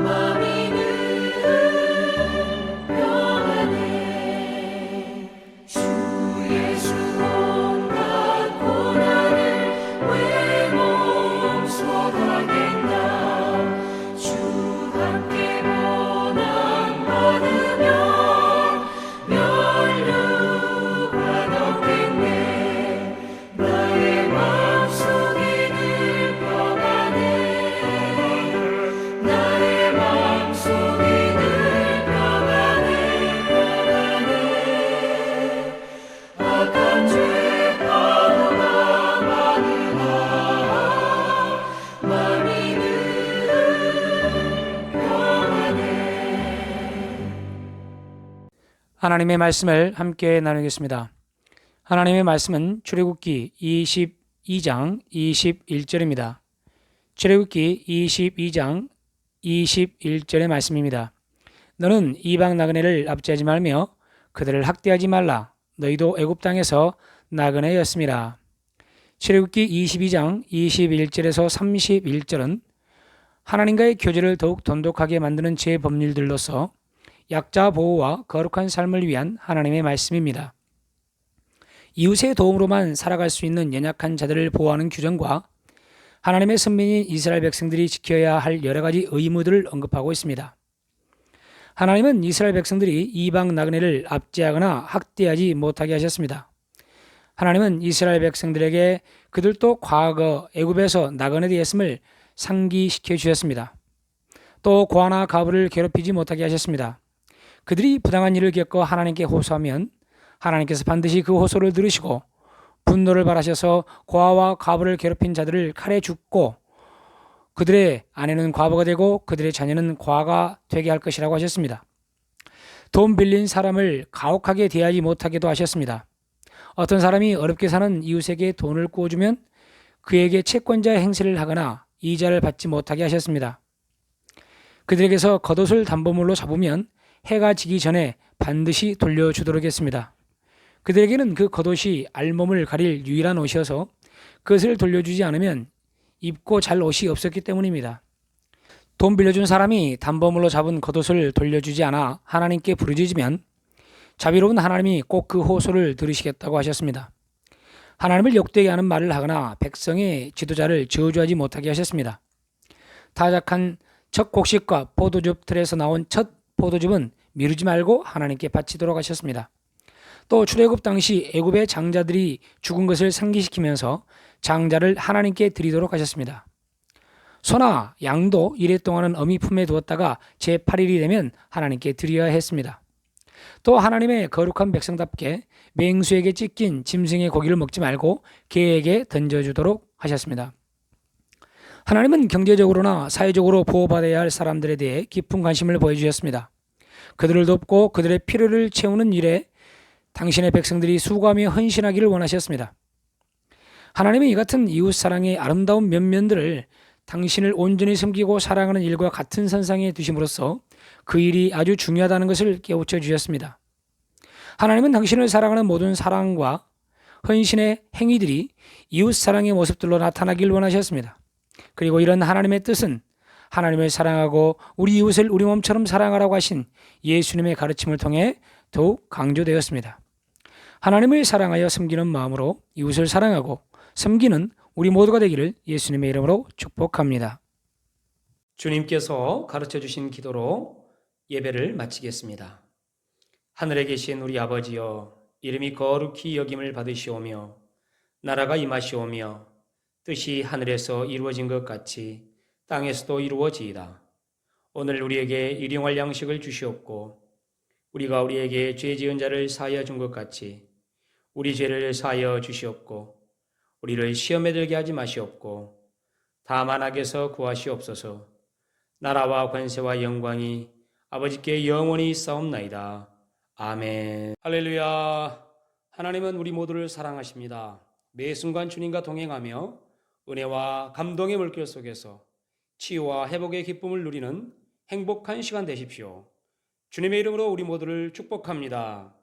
my 하나님의 말씀을 함께 나누겠습니다. 하나님의 말씀은 출애굽기 22장 21절입니다. 출애굽기 22장 21절의 말씀입니다. 너는 이방 나그네를 압제하지 말며 그들을 학대하지 말라. 너희도 애굽 땅에서 나그네였습니다. 출애굽기 22장 21절에서 31절은 하나님과의 교제를 더욱 돈독하게 만드는 제 법률들로서 약자 보호와 거룩한 삶을 위한 하나님의 말씀입니다. 이웃의 도움으로만 살아갈 수 있는 연약한 자들을 보호하는 규정과 하나님의 선민인 이스라엘 백성들이 지켜야 할 여러 가지 의무들을 언급하고 있습니다. 하나님은 이스라엘 백성들이 이방 나그네를 압제하거나 학대하지 못하게 하셨습니다. 하나님은 이스라엘 백성들에게 그들도 과거 애굽에서 나그네 되었음을 상기시켜 주셨습니다. 또 고아나 가부를 괴롭히지 못하게 하셨습니다. 그들이 부당한 일을 겪어 하나님께 호소하면 하나님께서 반드시 그 호소를 들으시고 분노를 발하셔서 고아와 과부를 괴롭힌 자들을 칼에 죽고 그들의 아내는 과부가 되고 그들의 자녀는 과가 되게 할 것이라고 하셨습니다. 돈 빌린 사람을 가혹하게 대하지 못하게도 하셨습니다. 어떤 사람이 어렵게 사는 이웃에게 돈을 구워주면 그에게 채권자 행세를 하거나 이자를 받지 못하게 하셨습니다. 그들에게서 겉옷을 담보물로 잡으면 해가 지기 전에 반드시 돌려주도록 했습니다. 그들에게는 그 겉옷이 알몸을 가릴 유일한 옷이어서 그것을 돌려주지 않으면 입고 잘 옷이 없었기 때문입니다. 돈 빌려준 사람이 담보물로 잡은 겉옷을 돌려주지 않아 하나님께 부르짖으면 자비로운 하나님이 꼭 그 호소를 들으시겠다고 하셨습니다. 하나님을 욕되게 하는 말을 하거나 백성의 지도자를 저주하지 못하게 하셨습니다. 타작한 첫 곡식과 포도즙 틀에서 나온 첫 포도즙은 미루지 말고 하나님께 바치도록 하셨습니다. 또 출애굽 당시 애굽의 장자들이 죽은 것을 상기시키면서 장자를 하나님께 드리도록 하셨습니다. 소나 양도 이래 동안은 어미 품에 두었다가 제8일이 되면 하나님께 드려야 했습니다. 또 하나님의 거룩한 백성답게 맹수에게 찢긴 짐승의 고기를 먹지 말고 개에게 던져주도록 하셨습니다. 하나님은 경제적으로나 사회적으로 보호받아야 할 사람들에 대해 깊은 관심을 보여주셨습니다. 그들을 돕고 그들의 필요를 채우는 일에 당신의 백성들이 수고하며 헌신하기를 원하셨습니다. 하나님은 이 같은 이웃 사랑의 아름다운 면면들을 당신을 온전히 섬기고 사랑하는 일과 같은 선상에 두심으로써 그 일이 아주 중요하다는 것을 깨우쳐 주셨습니다. 하나님은 당신을 사랑하는 모든 사랑과 헌신의 행위들이 이웃 사랑의 모습들로 나타나길 원하셨습니다. 그리고 이런 하나님의 뜻은 하나님을 사랑하고 우리 이웃을 우리 몸처럼 사랑하라고 하신 예수님의 가르침을 통해 더욱 강조되었습니다. 하나님을 사랑하여 섬기는 마음으로 이웃을 사랑하고 섬기는 우리 모두가 되기를 예수님의 이름으로 축복합니다. 주님께서 가르쳐 주신 기도로 예배를 마치겠습니다. 하늘에 계신 우리 아버지여 이름이 거룩히 여김을 받으시오며 나라가 임하시오며 뜻이 하늘에서 이루어진 것 같이 땅에서도 이루어지이다. 오늘 우리에게 일용할 양식을 주시옵고 우리가 우리에게 죄 지은 자를 사하여 준 것 같이 우리 죄를 사하여 주시옵고 우리를 시험에 들게 하지 마시옵고 다만 악에서 구하시옵소서 나라와 관세와 영광이 아버지께 영원히 싸움나이다. 아멘. 할렐루야. 하나님은 우리 모두를 사랑하십니다. 매 순간 주님과 동행하며 은혜와 감동의 물길 속에서 치유와 회복의 기쁨을 누리는 행복한 시간 되십시오. 주님의 이름으로 우리 모두를 축복합니다.